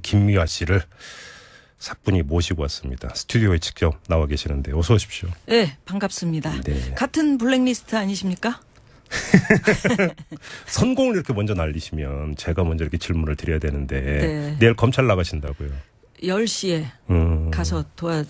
김미화 씨를 사뿐히 모시고 왔습니다. 스튜디오에 직접 나와 계시는데 어서 오십시오. 네, 반갑습니다. 네. 같은 블랙리스트 아니십니까? 선공을 이렇게 먼저 날리시면 제가 먼저 이렇게 질문을 드려야 되는데 네. 내일 검찰 나가신다고요. 10시에 음. 가서 도와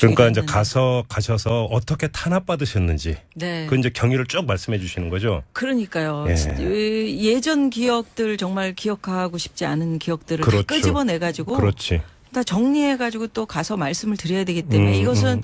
그러니까 이제 가서 가셔서 어떻게 탄압 받으셨는지 네. 그 이제 경위를 쭉 말씀해 주시는 거죠. 그러니까요. 예. 예전 기억들 정말 기억하고 싶지 않은 기억들을 그렇죠. 다 끄집어내 가지고 그렇지. 다 정리해 가지고 또 가서 말씀을 드려야 되기 때문에 음, 이것은 음.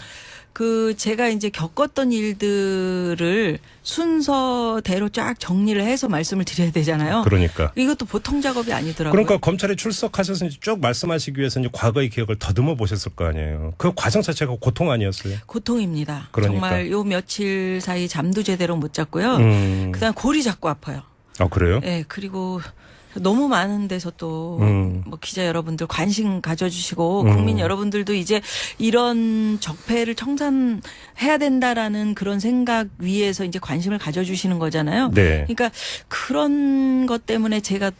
그 제가 이제 겪었던 일들을 순서대로 쫙 정리를 해서 말씀을 드려야 되잖아요. 그러니까. 이것도 보통 작업이 아니더라고요. 그러니까 검찰에 출석하셔서 쭉 말씀하시기 위해서 이제 과거의 기억을 더듬어 보셨을 거 아니에요. 그 과정 자체가 고통 아니었어요. 고통입니다. 그러니까. 정말 요 며칠 사이 잠도 제대로 못 잤고요. 음. 그다음 골이 자꾸 아파요. 아 그래요? 예, 그리고 너무 많은 데서 또 음. 뭐 기자 여러분들 관심 가져주시고 음. 국민 여러분들도 이제 이런 적폐를 청산해야 된다라는 그런 생각 위에서 이제 관심을 가져주시는 거잖아요. 네. 그러니까 그런 것 때문에 제가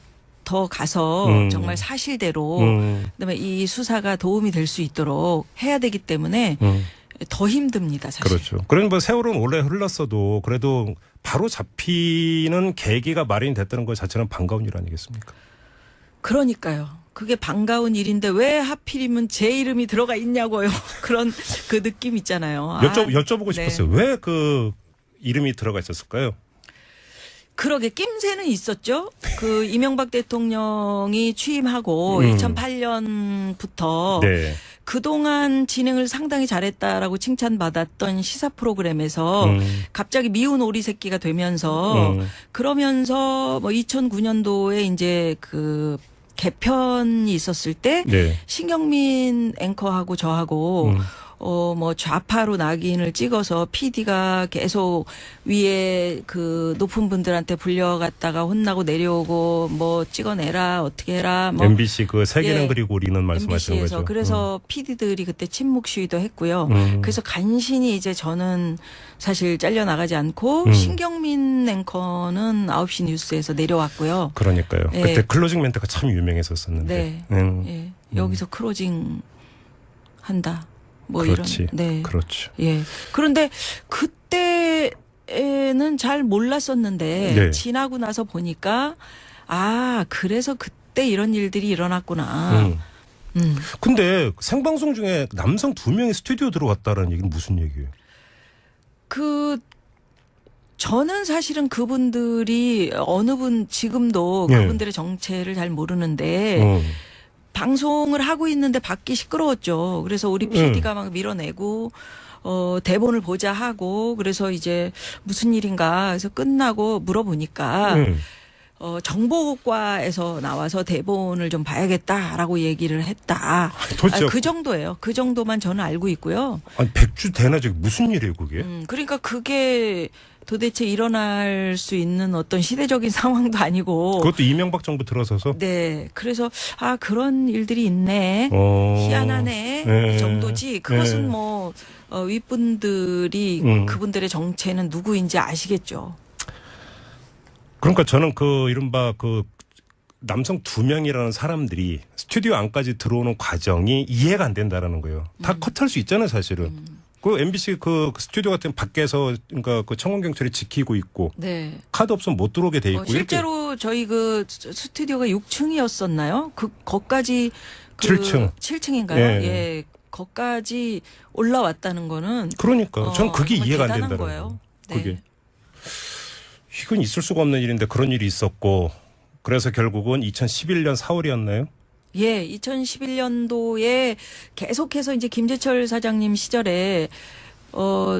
더 가서 음. 정말 사실대로 음. 그다음에 이 수사가 도움이 될 수 있도록 해야 되기 때문에 음. 더 힘듭니다, 사실. 그렇죠. 그런 뭐 세월은 오래 흘렀어도 그래도 바로 잡히는 계기가 마련이 됐다는 것 자체는 반가운 일 아니겠습니까? 그러니까요. 그게 반가운 일인데 왜 하필이면 제 이름이 들어가 있냐고요. 그런 그 느낌 있잖아요. 여쭤, 아, 여쭤보고 네. 싶었어요. 왜 그 이름이 들어가 있었을까요? 그러게 낌새는 있었죠. 그 이명박 대통령이 취임하고 음. 2008년부터 네. 그동안 진행을 상당히 잘했다라고 칭찬받았던 시사 프로그램에서 음. 갑자기 미운 오리 새끼가 되면서 음. 그러면서 뭐 2009년도에 이제 그 개편이 있었을 때 네. 신경민 앵커하고 저하고 음. 어 뭐 좌파로 낙인을 찍어서 PD가 계속 위에 그 높은 분들한테 불려갔다가 혼나고 내려오고 뭐 찍어내라 어떻게 해라 뭐 MBC 그 세계는 예. 그리고 우리는 말씀하시는 MBC에서 거죠. 그래서 PD들이 그때 침묵 시위도 했고요. 음. 그래서 간신히 이제 저는 사실 잘려 나가지 않고 음. 신경민 앵커는 9시 뉴스에서 내려왔고요. 그러니까요. 예. 그때 클로징 멘트가 참 유명했었었는데. 네. 음. 예. 여기서 크로징 한다. 뭐 그렇지. 이런. 네. 그렇죠. 예. 그런데 그때에는 잘 몰랐었는데 네. 지나고 나서 보니까 아, 그래서 그때 이런 일들이 일어났구나. 음. 음. 근데 생방송 중에 남성 두 명이 스튜디오 들어왔다라는 얘기는 무슨 얘기예요? 그 저는 사실은 그분들이 어느 분 지금도 예. 그분들의 정체를 잘 모르는데 음. 방송을 하고 있는데 밖이 시끄러웠죠. 그래서 우리 PD가 막 밀어내고 어 대본을 보자 하고 그래서 이제 무슨 일인가 해서 끝나고 물어보니까 음. 어 정보과에서 나와서 대본을 좀 봐야겠다라고 얘기를 했다. 도대체 아, 그 정도예요. 그 정도만 저는 알고 있고요. 아니 백주 대낮에 무슨 일이에요 그게? 음, 그러니까 그게 도대체 일어날 수 있는 어떤 시대적인 상황도 아니고. 그것도 이명박 정부 들어서서 네. 그래서 아 그런 일들이 있네. 어. 희한하네 네. 이 정도지. 그것은 네. 뭐 어, 윗분들이 음. 그분들의 정체는 누구인지 아시겠죠. 그러니까 저는 그 이른바 그 남성 두 명이라는 사람들이 스튜디오 안까지 들어오는 과정이 이해가 안 된다라는 거예요. 다 음. 컷할 수 있잖아요, 사실은. 그 MBC 그 스튜디오 같은 밖에서 그러니까 그 청원 경찰이 지키고 있고 네. 카드 없으면 못 들어오게 돼 있고 어, 실제로 저희 그 스- 스튜디오가 6층이었었나요? 그 거까지 그 7층. 7층인가요? 예. 예. 거까지 올라왔다는 거는 이렇게. 그러니까 어, 저는 그게 이해가 안 된다는 거예요. 거예요. 네. 그게 이건 있을 수가 없는 일인데 그런 일이 있었고 그래서 결국은 2011년 4월이었나요? 예, 2011년도에 계속해서 이제 김재철 사장님 시절에 어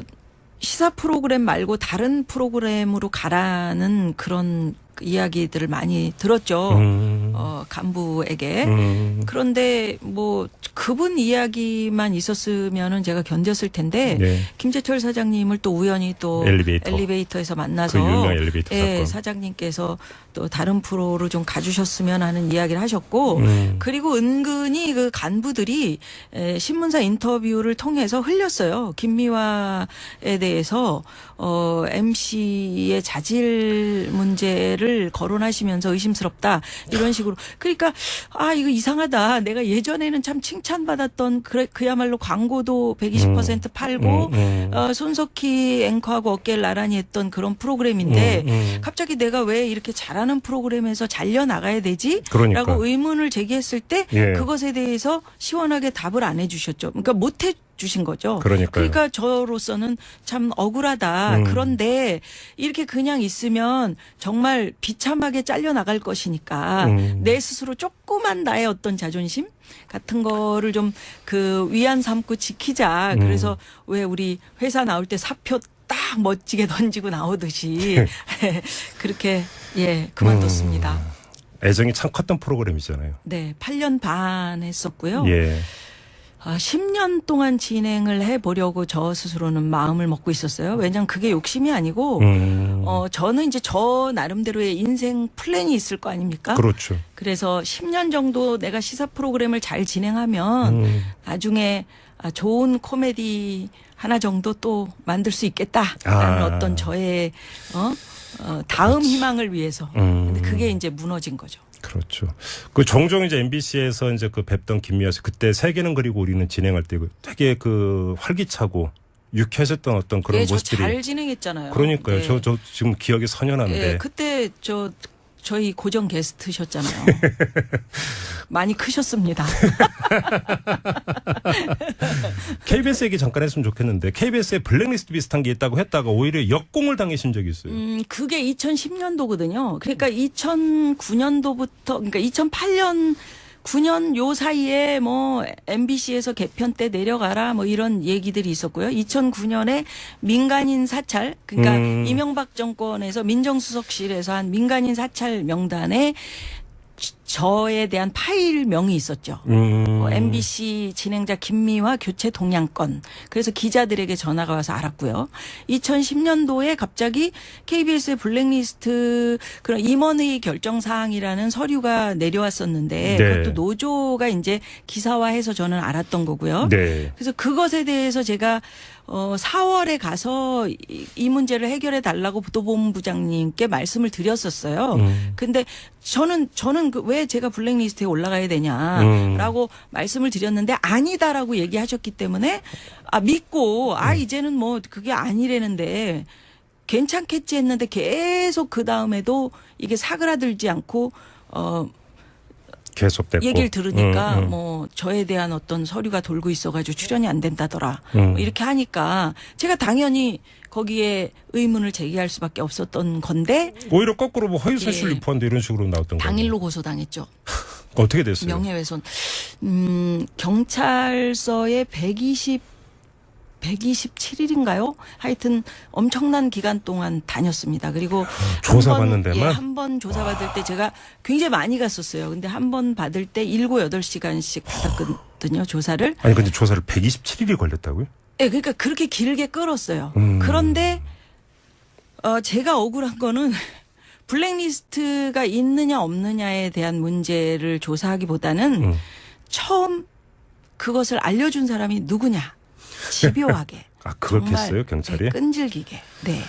시사 프로그램 말고 다른 프로그램으로 가라는 그런 이야기들을 많이 들었죠. 음. 어 간부에게. 음. 그런데 뭐 그분 이야기만 있었으면은 제가 견뎠을 텐데 네. 김재철 사장님을 또 우연히 또 엘리베이터. 에서 그 만나서 유명 엘리베이터 예. 사장님께서 또 다른 프로로 좀 가주셨으면 하는 이야기를 하셨고 음. 그리고 은근히 그 간부들이 에, 신문사 인터뷰를 통해서 흘렸어요. 김미화에 대해서 어 MC의 자질 문제를 말을 거론하시면서 의심스럽다 이런 식으로 그러니까 아 이거 이상하다 내가 예전에는 참 칭찬받았던 그래 그야말로 광고도 120% 팔고 음, 음. 어, 손석희 앵커하고 어깨를 나란히 했던 그런 프로그램인데 음, 음. 갑자기 내가 왜 이렇게 잘하는 프로그램에서 잘려 나가야 되지? 그러니까. 라고 의문을 제기했을 때 예. 그것에 대해서 시원하게 답을 안 해주셨죠. 그러니까 못해 주신 거죠. 그러니까요. 그러니까 저로서는 참 억울하다. 음. 그런데 이렇게 그냥 있으면 정말 비참하게 잘려 나갈 것이니까 음. 내 스스로 조그만 나의 어떤 자존심 같은 거를 좀 그 위안 삼고 지키자. 음. 그래서 왜 우리 회사 나올 때 사표 딱 멋지게 던지고 나오듯이 그렇게 예 그만뒀습니다. 음. 애정이 참 컸던 프로그램이잖아요. 네, 8년 반 했었고요. 예. 아, 10년 동안 진행을 해보려고 저 스스로는 마음을 먹고 있었어요. 왜냐면 그게 욕심이 아니고, 음. 어, 저는 이제 저 나름대로의 인생 플랜이 있을 거 아닙니까? 그렇죠. 그래서 10년 정도 내가 시사 프로그램을 잘 진행하면 음. 나중에 아, 좋은 코미디 하나 정도 또 만들 수 있겠다라는 아. 어떤 저의 어? 어, 다음 희망을 위해서. 음. 근데 그게 이제 무너진 거죠. 그렇죠. 그 종종 이제 MBC에서 이제 그 뵙던 김미아 씨 그때 세계는 그리고 우리는 진행할 때그 되게 그 활기차고 유쾌했었던 어떤 그런 예, 저 모습들이 잘 진행했잖아요. 그러니까요. 네. 저저 지금 기억이 선연한데 예, 그때 저 저희 고정 게스트셨잖아요. 많이 크셨습니다. KBS 얘기 잠깐 했으면 좋겠는데 KBS에 블랙리스트 비슷한 게 있다고 했다가 오히려 역공을 당하신 적이 있어요. 음, 그게 2010년도거든요. 그러니까 2009년도부터 그러니까 2008년 9년 요 사이에 뭐 MBC에서 개편 때 내려가라 뭐 이런 얘기들이 있었고요. 2009년에 민간인 사찰 그러니까 음. 이명박 정권에서 민정수석실에서 한 민간인 사찰 명단에 저에 대한 파일명이 있었죠. 음. 뭐 MBC 진행자 김미화 교체 동향권. 그래서 기자들에게 전화가 와서 알았고요. 2010년도에 갑자기 KBS의 블랙리스트 그런 임원회의 결정 사항이라는 서류가 내려왔었는데 네. 그것도 노조가 이제 기사화해서 저는 알았던 거고요. 네. 그래서 그것에 대해서 제가 어 4월에 가서 이, 이 문제를 해결해 달라고 부도본부장님께 말씀을 드렸었어요. 음. 근데 저는 저는 그왜 제가 블랙리스트에 올라가야 음. 되냐라고 말씀을 드렸는데 아니다라고 얘기하셨기 때문에 아 믿고 아 음. 이제는 뭐 그게 아니라는데 괜찮겠지 했는데 계속 그 다음에도 이게 사그라들지 않고 어 계속됐고 얘기를 들으니까 음, 음. 뭐 저에 대한 어떤 서류가 돌고 있어가지고 출연이 안 된다더라 음. 뭐 이렇게 하니까 제가 당연히 거기에 의문을 제기할 수밖에 없었던 건데 오히려 거꾸로 뭐 허위사실 예. 유포한다 이런 식으로 나왔던 거예요. 당일로 고소당했죠. 어떻게 됐어요? 명예훼손. 음, 경찰서에 120 127일인가요? 하여튼 엄청난 기간 동안 다녔습니다. 그리고 조사받는 데만? 한번 조사받을 때 제가 굉장히 많이 갔었어요. 근데 한 번 받을 때 7, 8시간씩 받았거든요, 조사를. 아니 근데 조사를 127일이 걸렸다고요? 예, 그러니까 그렇게 길게 끌었어요. 음. 그런데 어 제가 억울한 거는 블랙리스트가 있느냐 없느냐에 대한 문제를 조사하기보다는 음. 처음 그것을 알려준 사람이 누구냐 집요하게 아 그걸 했어요 경찰이? 네, 끈질기게 네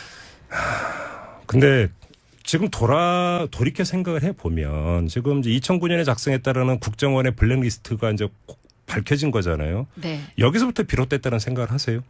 근데 지금 돌아 돌이켜 생각을 해 보면 지금 이제 2009년에 작성했다라는 국정원의 블랙리스트가 이제 꼭 밝혀진 거잖아요. 네. 여기서부터 비롯됐다는 생각을 하세요?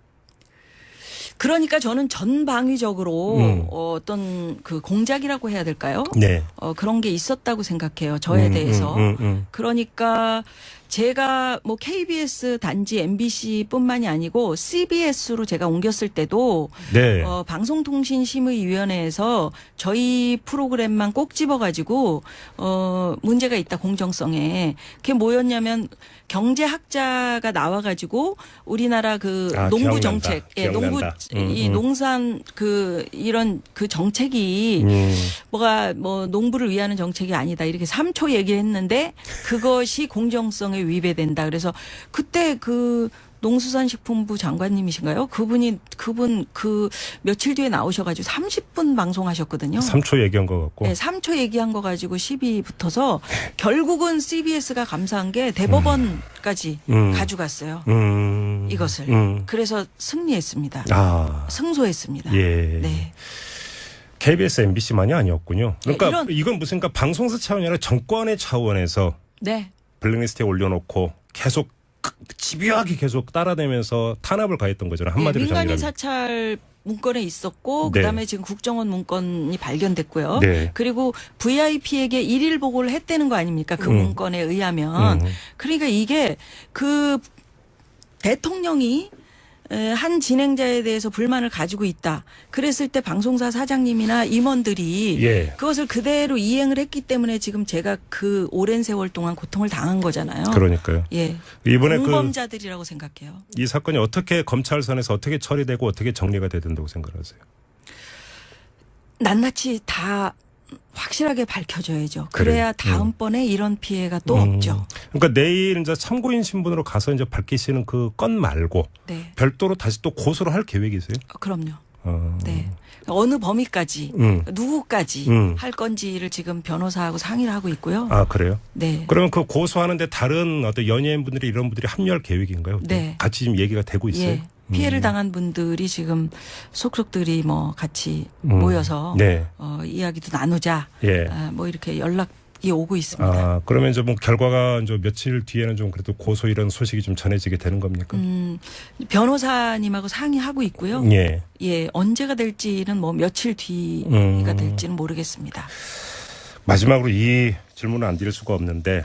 그러니까 저는 전방위적으로 음. 어, 어떤 그 공작이라고 해야 될까요? 네. 어, 그런 게 있었다고 생각해요. 저에 음, 대해서. 음, 음, 음. 그러니까 제가 뭐 KBS 단지 MBC뿐만이 아니고 CBS로 제가 옮겼을 때도 네. 어, 방송통신심의위원회에서 저희 프로그램만 꼭 집어가지고 어, 문제가 있다 공정성에 그게 뭐였냐면 경제학자가 나와가지고 우리나라 그 아, 농부 기억난다. 정책, 예, 농부. 음, 이 음. 농산 그 이런 그 정책이 음. 뭐가 뭐 농부를 위하는 정책이 아니다 이렇게 3초 얘기했는데 그것이 공정성에 위배된다. 그래서 그때 그 농수산식품부 장관님이신가요? 그분이 그분 그 며칠 뒤에 나오셔가지고 30분 방송하셨거든요. 3초 얘기한 것 같고. 네, 3초 얘기한 거 가지고 시비 붙어서 결국은 CBS가 감사한 게 대법원까지 음. 가져갔어요. 음. 이것을. 음. 그래서 승리했습니다. 아. 승소했습니다. 예. 네. KBS, MBC만이 아니었군요. 그러니까 네, 이건 무슨 그러니까 방송사 차원이 아니라 정권의 차원에서 네. 블랙리스트에 올려놓고 계속 그- 집요하게 계속 따라내면서 탄압을 가했던 거잖아요. 한마디로 네, 민간인. 사찰 문건에 있었고 네. 그다음에 지금 국정원 문건이 발견됐고요. 네. 그리고 VIP에게 일일 보고를 했다는 거 아닙니까? 그 음. 문건에 의하면. 음. 그러니까 이게 그 대통령이 에, 한 진행자에 대해서 불만을 가지고 있다. 그랬을 때 방송사 사장님이나 임원들이 예. 그것을 그대로 이행을 했기 때문에 지금 제가 그 오랜 세월 동안 고통을 당한 거잖아요. 그러니까요. 예. 이번에 그 공범자들이라고 생각해요. 이 사건이 어떻게 검찰선에서 어떻게 처리되고 어떻게 정리가 돼야 된다고 생각하세요? 낱낱이 다 확실하게 밝혀져야죠. 그래야 다음번에 이런 피해가 또 음. 없죠. 그러니까 내일 이제 참고인 신분으로 가서 이제 밝히시는 그 건 말고 네. 별도로 다시 또 고소를 할 계획이세요? 어, 그럼요. 어. 네. 어느 범위까지 음. 누구까지 음. 할 건지를 지금 변호사하고 상의를 하고 있고요. 아 그래요? 네. 그러면 그 고소하는데 다른 어떤 연예인분들이 이런 분들이 합류할 계획인가요? 네. 같이 지금 얘기가 되고 있어요. 예. 피해를 음. 당한 분들이 지금 속속들이 뭐 같이 음. 모여서 네. 어, 이야기도 나누자. 예. 아, 뭐 이렇게 연락 이 오고 있습니다. 아 그러면 이제 뭐 결과가 이제 며칠 뒤에는 좀 그래도 고소 이런 소식이 좀 전해지게 되는 겁니까? 음, 변호사님하고 상의하고 있고요. 예. 예, 언제가 될지는 뭐 며칠 뒤가 음. 될지는 모르겠습니다. 마지막으로 이 질문을 안 드릴 수가 없는데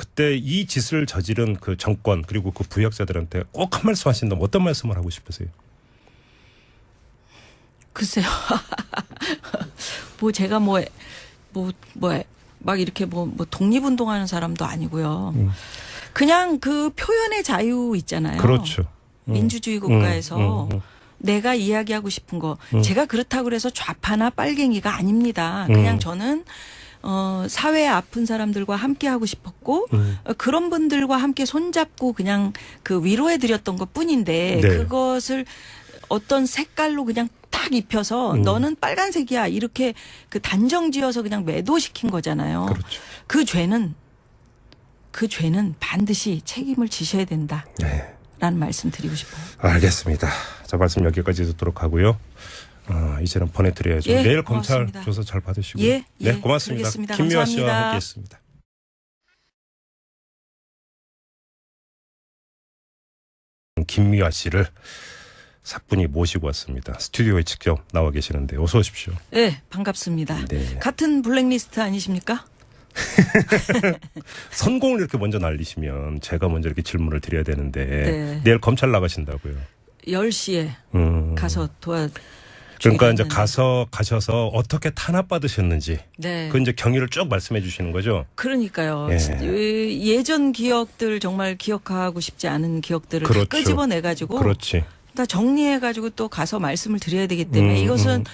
그때 이 짓을 저지른 그 정권 그리고 그 부역자들한테 꼭 한 말씀 하신다면 어떤 말씀을 하고 싶으세요? 글쎄요. 뭐 제가 뭐, 뭐, 뭐, 막 이렇게 뭐, 뭐 독립운동하는 사람도 아니고요. 음. 그냥 그 표현의 자유 있잖아요. 그렇죠. 음. 민주주의 국가에서 음, 음, 음. 내가 이야기하고 싶은 거. 음. 제가 그렇다고 그래서 좌파나 빨갱이가 아닙니다. 그냥 음. 저는 어, 사회에 아픈 사람들과 함께 하고 싶었고, 음. 어, 그런 분들과 함께 손잡고 그냥 그 위로해 드렸던 것 뿐인데, 네. 그것을 어떤 색깔로 그냥 딱 입혀서 음. 너는 빨간색이야. 이렇게 그 단정 지어서 그냥 매도시킨 거잖아요. 그렇죠. 그 죄는, 그 죄는 반드시 책임을 지셔야 된다. 네. 라는 말씀 드리고 싶어요. 알겠습니다. 자 말씀 여기까지 듣도록 하고요. 어, 이제는 보내드려야죠. 예, 내일 검찰 고맙습니다. 조사 잘 받으시고요. 예, 네, 예, 고맙습니다. 김미화 씨와 감사합니다. 함께했습니다. 김미화 씨를 사분이 모시고 왔습니다. 스튜디오에 직접 나와 계시는데 어서 오십시오. 네, 반갑습니다. 네. 같은 블랙리스트 아니십니까? 선공을 이렇게 먼저 날리시면 제가 먼저 이렇게 질문을 드려야 되는데 네. 내일 검찰 나가신다고요. 10시에 음. 가서 도와 그러니까 이제. 가서 가셔서 어떻게 탄압 받으셨는지 네. 그 이제 경위를 쭉 말씀해 주시는 거죠. 그러니까요. 예. 예. 예전 기억들 정말 기억하고 싶지 않은 기억들을 그렇죠. 다 끄집어내 가지고 그렇지. 다 정리해 가지고 또 가서 말씀을 드려야 되기 때문에 음, 이것은 음.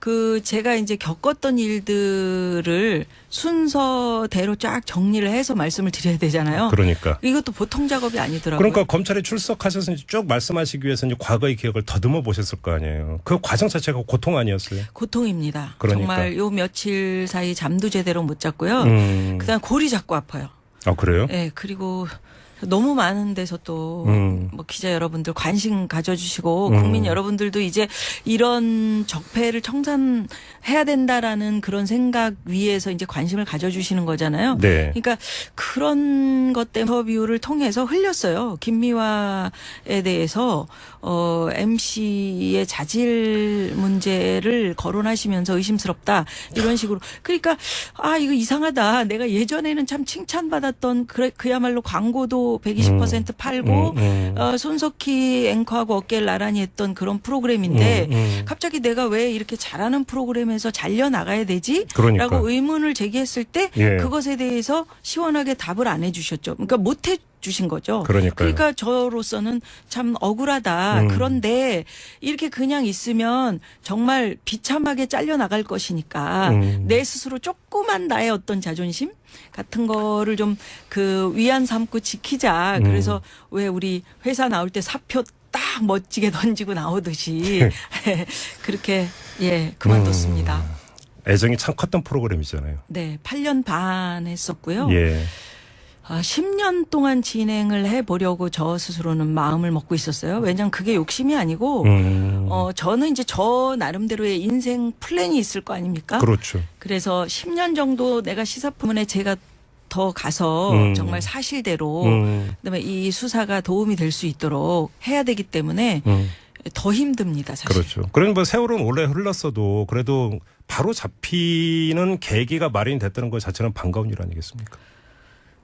그 제가 이제 겪었던 일들을 순서대로 쫙 정리를 해서 말씀을 드려야 되잖아요. 그러니까. 이것도 보통 작업이 아니더라고요. 그러니까 검찰에 출석하셔서 쭉 말씀하시기 위해서 이제 과거의 기억을 더듬어 보셨을 거 아니에요. 그 과정 자체가 고통 아니었어요. 고통입니다. 그러니까. 정말 요 며칠 사이 잠도 제대로 못 잤고요. 음. 그다음 골이 자꾸 아파요. 아 그래요? 예, 그리고 너무 많은 데서 또, 음. 뭐, 기자 여러분들 관심 가져주시고, 음. 국민 여러분들도 이제 이런 적폐를 청산해야 된다라는 그런 생각 위에서 이제 관심을 가져주시는 거잖아요. 네. 그러니까 그런 것 때문에 인터뷰를 통해서 흘렸어요. 김미화에 대해서 어 MC의 자질 문제를 거론하시면서 의심스럽다 이런 식으로 그러니까 아 이거 이상하다. 내가 예전에는 참 칭찬받았던 그래 그야말로 광고도 120% 팔고 음, 음. 어 손석희 앵커하고 어깨를 나란히 했던 그런 프로그램인데 음, 음. 갑자기 내가 왜 이렇게 잘하는 프로그램에서 잘려 나가야 되지? 그러니까. 라고 의문을 제기했을 때 예. 그것에 대해서 시원하게 답을 안 해주셨죠. 그러니까 못해 주신 거죠. 그러니까요. 그러니까 저로서는 참 억울하다. 음. 그런데 이렇게 그냥 있으면 정말 비참하게 잘려 나갈 것이니까 음. 내 스스로 조그만 나의 어떤 자존심 같은 거를 좀 그 위안 삼고 지키자. 음. 그래서 왜 우리 회사 나올 때 사표 딱 멋지게 던지고 나오듯이 그렇게 예 그만뒀습니다. 음. 애정이 참 컸던 프로그램이잖아요. 네, 8년 반 했었고요. 예. 아, 10년 동안 진행을 해보려고 저 스스로는 마음을 먹고 있었어요. 왜냐면 그게 욕심이 아니고, 음. 어, 저는 이제 저 나름대로의 인생 플랜이 있을 거 아닙니까? 그렇죠. 그래서 10년 정도 내가 시사부문에 제가 더 가서 음. 정말 사실대로 음. 그다음에 이 수사가 도움이 될 수 있도록 해야 되기 때문에 음. 더 힘듭니다, 사실. 그렇죠. 그런 뭐 세월은 오래 흘렀어도 그래도 바로 잡히는 계기가 마련이 됐다는 것 자체는 반가운 일 아니겠습니까?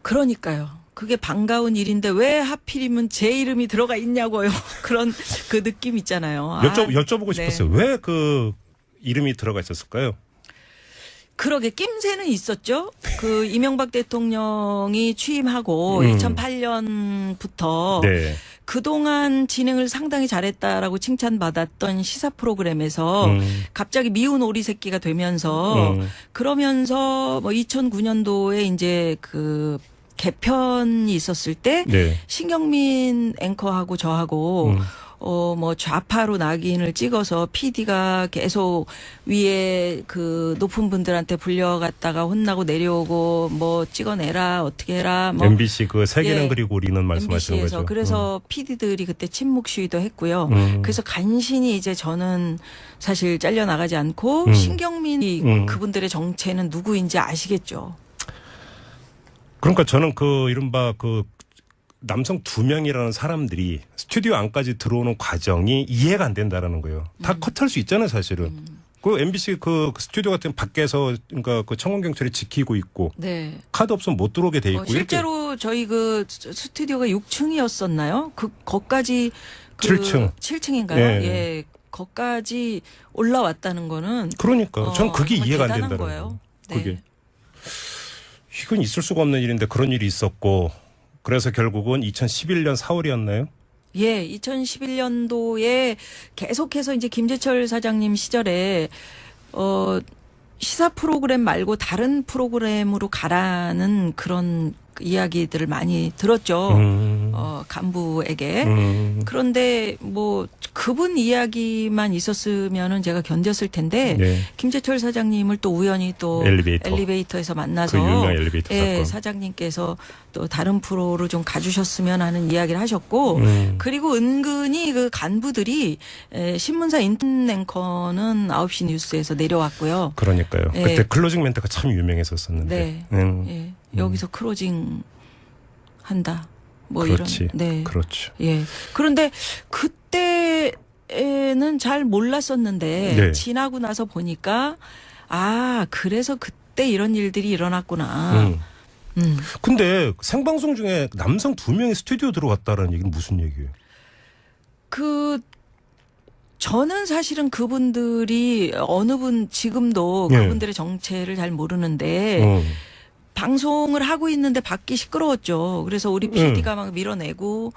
그러니까요. 그게 반가운 일인데 왜 하필이면 제 이름이 들어가 있냐고요. 그런 그 느낌 있잖아요. 아, 여쭤, 여쭤보고 네. 싶었어요. 왜 그 이름이 들어가 있었을까요? 그러게 낌새는 있었죠. 그 이명박 대통령이 취임하고 음. 2008년부터 네. 그동안 진행을 상당히 잘했다라고 칭찬받았던 시사 프로그램에서 음. 갑자기 미운 오리 새끼가 되면서 음. 그러면서 뭐 2009년도에 이제 그 개편이 있었을 때 네. 신경민 앵커하고 저하고 음. 어 뭐 좌파로 낙인을 찍어서 PD가 계속 위에 그 높은 분들한테 불려갔다가 혼나고 내려오고 뭐 찍어내라 어떻게 해라 뭐 MBC 그 세계는 예. 그리고 우리는 말씀하시는 MBC에서 거죠. 그래서 PD들이 그때 침묵 시위도 했고요. 음. 그래서 간신히 이제 저는 사실 잘려 나가지 않고 음. 신경민이 음. 그분들의 정체는 누구인지 아시겠죠. 그러니까 저는 그 이른바 그 남성 두 명이라는 사람들이 스튜디오 안까지 들어오는 과정이 이해가 안 된다라는 거예요. 다 음. 컷할 수 있잖아요, 사실은. 그 MBC 그 스튜디오 같은 밖에서 그러니까 그 청원 경찰이 지키고 있고 네. 카드 없으면 못 들어오게 돼 있고 어, 실제로 저희 그 스- 스튜디오가 6층이었었나요? 그 거까지 그 7층. 7층인가요? 예. 예. 거까지 올라왔다는 거는 이렇게. 그러니까 어, 저는 그게 이해가 안 된다는 거예요. 거예요. 네. 그게 이건 있을 수가 없는 일인데 그런 일이 있었고 그래서 결국은 2011년 4월이었나요? 예, 2011년도에 계속해서 이제 김재철 사장님 시절에 어 시사 프로그램 말고 다른 프로그램으로 가라는 그런 이야기들을 많이 들었죠. 음. 어 간부에게. 음. 그런데 뭐 그분 이야기만 있었으면은 제가 견뎠을 텐데 네. 김재철 사장님을 또 우연히 또 엘리베이터. 에서 그 만나서 유명 엘리베이터 예. 사장님께서 또 다른 프로를 좀 가주셨으면 하는 이야기를 하셨고 음. 그리고 은근히 그 간부들이 에, 신문사 인턴 앵커는 9시 뉴스에서 내려왔고요. 그러니까요. 예. 그때 클로징 멘트가 참 유명했었었는데. 네. 음. 예. 여기서 크로징 한다. 뭐 그렇지. 이런. 네. 그렇죠. 예. 그런데 그때는 잘 몰랐었는데 네. 지나고 나서 보니까 아, 그래서 그때 이런 일들이 일어났구나. 음. 음. 근데 생방송 중에 남성 두 명이 스튜디오 들어갔다는 얘기는 무슨 얘기예요? 그 저는 사실은 그분들이 어느 분 지금도 네. 그분들의 정체를 잘 모르는데 음. 방송을 하고 있는데 밖이 시끄러웠죠. 그래서 우리 네. PD가 막 밀어내고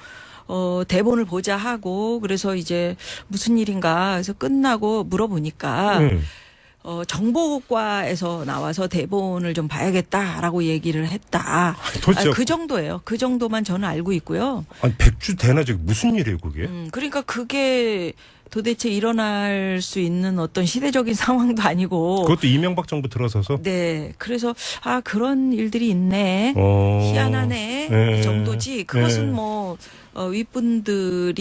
어 대본을 보자 하고 그래서 이제 무슨 일인가 해서 끝나고 물어보니까 음. 어 정보과에서 나와서 대본을 좀 봐야겠다라고 얘기를 했다. 도대체 아, 그 정도예요. 그 정도만 저는 알고 있고요. 아니 백주 대낮에 무슨 일이에요 그게? 음, 그러니까 그게 도대체 일어날 수 있는 어떤 시대적인 상황도 아니고. 그것도 이명박 정부 들어서서 네. 그래서 아 그런 일들이 있네. 어. 희한하네. 네. 이 정도지. 그것은 네. 뭐 어, 윗분들이